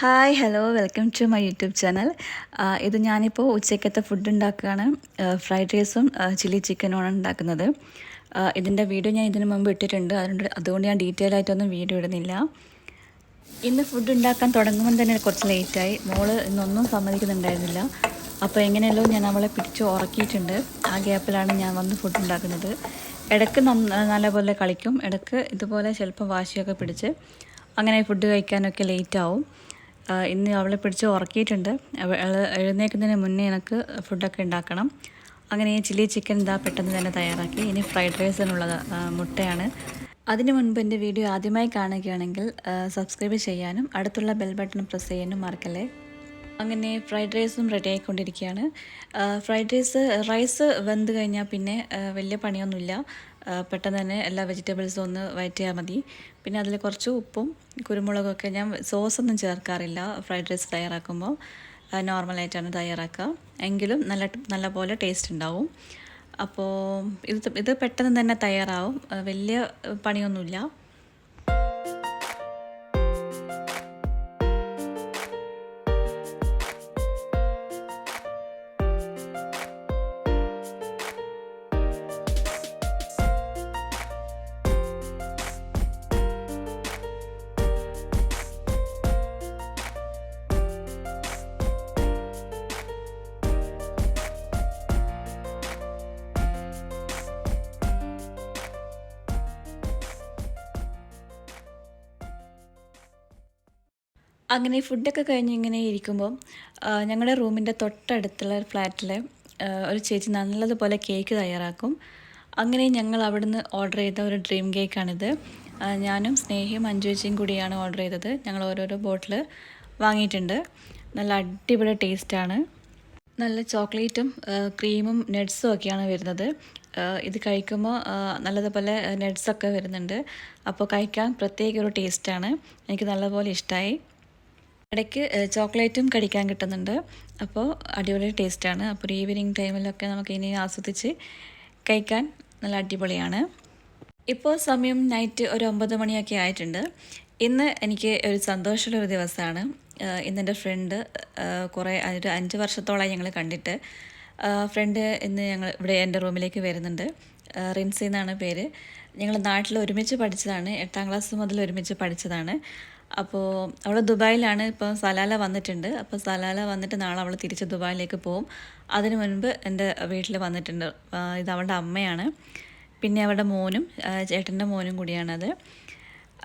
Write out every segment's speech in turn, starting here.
Hi hello welcome to my YouTube channel ഇത് ഞാനിപ്പോൾ ഉച്ചയ്ക്കത്തെ ഫുഡ് ഉണ്ടാക്കുകയാണ്. ഫ്രൈഡ് റൈസും ചില്ലി ചിക്കനുമാണ് ഉണ്ടാക്കുന്നത്. ഇതിന്റെ വീഡിയോ ഞാൻ ഇതിനു മുമ്പ് ഇട്ടിട്ടുണ്ട്. അതുകൊണ്ട് അതുകൊണ്ട് ഞാൻ ഡീറ്റെയിൽ ആയിട്ടൊന്നും വീഡിയോ ഇടുന്നില്ല. ഇന്ന് ഫുഡ് ഉണ്ടാക്കാൻ തുടങ്ങുമ്പോൾ തന്നെ കുറച്ച് ലേറ്റായി മോൾ ഇന്നൊന്നും സമ്മതിക്കുന്നുണ്ടായിരുന്നില്ല. അപ്പോൾ എങ്ങനെയല്ലോ ഞാൻ അവളെ പിടിച്ച് ഉറക്കിയിട്ടുണ്ട്. ആ ഗ്യാപ്പിലാണ് ഞാൻ വന്ന് ഫുഡ് ഉണ്ടാക്കുന്നത്. ഇടയ്ക്ക് നല്ലപോലെ കളിക്കും. ഇടയ്ക്ക് ഇതുപോലെ ചിലപ്പോൾ വാശിയൊക്കെ പിടിച്ച് അങ്ങനെ ഫുഡ് കഴിക്കാനൊക്കെ ലേറ്റ് ആവും. ഇന്ന് അവളെ പിടിച്ച് ഉറക്കിയിട്ടുണ്ട്. എഴുന്നേക്കുന്നതിന് മുന്നേ എനിക്ക് ഫുഡൊക്കെ ഉണ്ടാക്കണം. അങ്ങനെ ഈ ചില്ലി ചിക്കൻ ഇതാ പെട്ടെന്ന് തന്നെ തയ്യാറാക്കി. ഇനി ഫ്രൈഡ് റൈസിനുള്ളത് മുട്ടയാണ്. അതിനു മുൻപ് എന്റെ വീഡിയോ ആദ്യമായി കാണുകയാണെങ്കിൽ സബ്സ്ക്രൈബ് ചെയ്യാനും അടുത്തുള്ള ബെൽ ബട്ടൺ പ്രസ് ചെയ്യാനും മറക്കല്ലേ? അങ്ങനെ ഫ്രൈഡ് റൈസും റെഡി ആയിക്കൊണ്ടിരിക്കുകയാണ് ഫ്രൈഡ് റൈസ് റൈസ് വെന്ത് കഴിഞ്ഞാൽ പിന്നെ വലിയ പണിയൊന്നുമില്ല. പെട്ടെന്ന് തന്നെ എല്ലാ വെജിറ്റബിൾസും ഒന്ന് വയറ്റിയാൽ മതി. പിന്നെ അതിൽ കുറച്ച് ഉപ്പും കുരുമുളകൊക്കെ ഞാൻ സോസൊന്നും ചേർക്കാറില്ല ഫ്രൈഡ് റൈസ് തയ്യാറാക്കുമ്പോൾ നോർമലായിട്ടാണ് തയ്യാറാക്കുക എങ്കിലും നല്ല നല്ല പോലെ ടേസ്റ്റ് ഉണ്ടാവും. അപ്പോൾ ഇത് ഇത് പെട്ടെന്ന് തന്നെ തയ്യാറാവും. വലിയ പണിയൊന്നുമില്ല. അങ്ങനെ ഫുഡൊക്കെ കഴിഞ്ഞ് ഇങ്ങനെ ഇരിക്കുമ്പോൾ ഞങ്ങളുടെ റൂമിന്റെ തൊട്ടടുത്തുള്ള ഫ്ലാറ്റിൽ ഒരു ചേച്ചി നല്ലതുപോലെ കേക്ക് തയ്യാറാക്കും. അങ്ങനെ ഞങ്ങൾ അവിടുന്ന് ഓർഡർ ചെയ്ത ഒരു ഡ്രീം കേക്കാണിത്. ഞാനും സ്നേഹിയും അഞ്ചുവച്ചയും കൂടിയാണ് ഓർഡർ ചെയ്തത്. ഞങ്ങൾ ഓരോരോ ബോട്ടിൽ വാങ്ങിയിട്ടുണ്ട്. നല്ല അടിപൊളി ടേസ്റ്റാണ്. നല്ല ചോക്ലേറ്റും ക്രീമും നട്ട്സും ഒക്കെയാണ് വരുന്നത്. ഇത് കഴിക്കുമ്പോൾ നല്ലതുപോലെ നട്ട്സൊക്കെ വരുന്നുണ്ട്. അപ്പോൾ കഴിക്കാൻ പ്രത്യേക ഒരു ടേസ്റ്റാണ്. എനിക്ക് നല്ലതുപോലെ ഇഷ്ടമായി ഇടയ്ക്ക് ചോക്ലേറ്റും കടിക്കാൻ കിട്ടുന്നുണ്ട്. അപ്പോൾ അടിപൊളി ടേസ്റ്റാണ്. അപ്പോൾ ഈവനിങ് ടൈമിലൊക്കെ നമുക്ക് ഇനി ആസ്വദിച്ച് കഴിക്കാൻ നല്ല അടിപൊളിയാണ്. ഇപ്പോൾ സമയം നൈറ്റ് ഒരു ഒമ്പത് മണിയൊക്കെ ആയിട്ടുണ്ട്. ഇന്ന് എനിക്ക് ഒരു സന്തോഷമുള്ള ഒരു ദിവസമാണ്. ഏഹ്, ഇന്ന് എന്റെ ഫ്രണ്ട് കുറേ ഒരു അഞ്ച് വർഷത്തോളമായി ഞങ്ങൾ കണ്ടിട്ട്. ഫ്രണ്ട് ഇന്ന് ഞങ്ങൾ ഇവിടെ എന്റെ റൂമിലേക്ക് വരുന്നുണ്ട്. റിൻസി എന്നാണ് പേര്. ഞങ്ങൾ നാട്ടിൽ ഒരുമിച്ച് പഠിച്ചതാണ്. എട്ടാം ക്ലാസ് മുതൽ ഒരുമിച്ച് പഠിച്ചതാണ്. അപ്പോൾ അവൾ ദുബായിലാണ് ഇപ്പോൾ സലാല വന്നിട്ടുണ്ട്. അപ്പോൾ സലാല വന്നിട്ട് നാളെ അവൾ തിരിച്ച് ദുബായിലേക്ക് പോകും അതിനു മുൻപ് എന്റെ വീട്ടിൽ വന്നിട്ടുണ്ട്. ഇത് അവളുടെ അമ്മയാണ്. പിന്നെ അവളുടെ മോനും ചേട്ടന്റെ മോനും കൂടിയാണത്.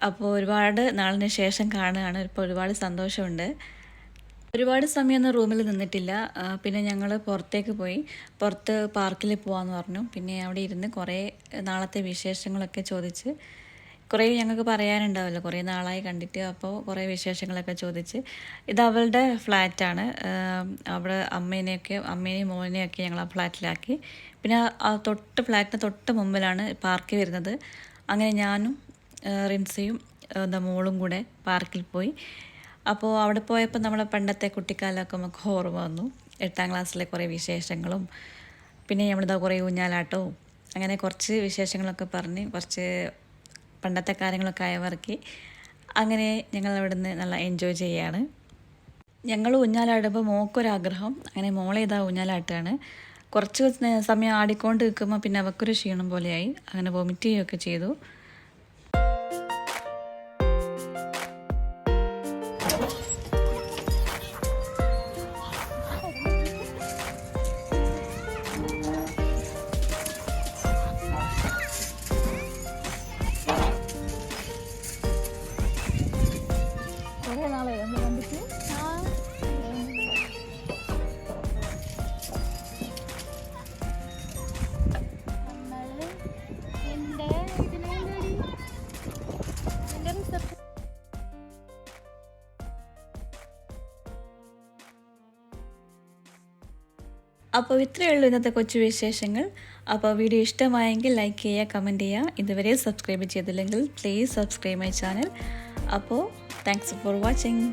അപ്പോൾ ഒരുപാട് നാളിന് ശേഷം കാണുകയാണ്. ഇപ്പോൾ ഒരുപാട് സന്തോഷമുണ്ട്. ഒരുപാട് സമയമൊന്നും റൂമിൽ നിന്നിട്ടില്ല. പിന്നെ ഞങ്ങൾ പുറത്തേക്ക് പോയി. പുറത്ത് പാർക്കിൽ പോകാമെന്ന് പറഞ്ഞു. പിന്നെ അവിടെ ഇരുന്ന് കുറേ നാളത്തെ വിശേഷങ്ങളൊക്കെ ചോദിച്ച് കുറേ ഞങ്ങൾക്ക് പറയാനുണ്ടാവല്ലോ. കുറേ നാളായി കണ്ടിട്ട് അപ്പോൾ കുറേ വിശേഷങ്ങളൊക്കെ ചോദിച്ച്. ഇത് അവളുടെ ഫ്ലാറ്റാണ്. അവിടെ അമ്മേനെയൊക്കെ അമ്മേനെയും മോനെയൊക്കെ ഞങ്ങൾ ആ ഫ്ലാറ്റിലാക്കി. പിന്നെ ആ- തൊട്ട് ഫ്ലാറ്റിന് തൊട്ട് മുമ്പിലാണ് പാർക്ക് വരുന്നത്. അങ്ങനെ ഞാനും റിൻസയും എന്താ മോളും കൂടെ പാർക്കിൽ പോയി. അപ്പോൾ അവിടെ പോയപ്പോൾ നമ്മളെ പണ്ടത്തെ കുട്ടിക്കാലമൊക്കെ നമുക്ക് ഓർമ്മ വന്നു. എട്ടാം ക്ലാസ്സിലെ കുറേ വിശേഷങ്ങളും. പിന്നെ നമ്മളിതാ കുറേ ഊഞ്ഞാലാട്ടവും. അങ്ങനെ കുറച്ച് വിശേഷങ്ങളൊക്കെ പറഞ്ഞ് കുറച്ച് പണ്ടത്തെ കാര്യങ്ങളൊക്കെ ആയവർക്ക് അങ്ങനെ ഞങ്ങൾ അവിടുന്ന് നല്ല എൻജോയ് ചെയ്യാണ്. ഞങ്ങൾ ഊഞ്ഞാലാടുമ്പോൾ മോക്കൊരാഗ്രഹം. അങ്ങനെ മോളെ ഇതാ ഊഞ്ഞാലാട്ടാണ്. കുറച്ച് സമയം ആടിക്കൊണ്ട് നിൽക്കുമ്പോൾ പിന്നെ അവൾക്കൊരു ക്ഷീണം പോലെയായി. അങ്ങനെ വൊമിറ്റ് ചെയ്യുകയൊക്കെ ചെയ്തു. അപ്പോൾ ഇത്രയേ ഉള്ളൂ ഇന്നത്തെ കൊച്ചു വിശേഷങ്ങൾ. അപ്പോൾ വീഡിയോ ഇഷ്ടമായെങ്കിൽ ലൈക്ക് ചെയ്യുക കമന്റ് ചെയ്യുക. ഇതുവരെ സബ്സ്ക്രൈബ് ചെയ്തില്ലെങ്കിൽ പ്ലീസ് സബ്സ്ക്രൈബ് മൈ ചാനൽ. അപ്പോൾ താങ്ക്സ് ഫോർ വാച്ചിങ്.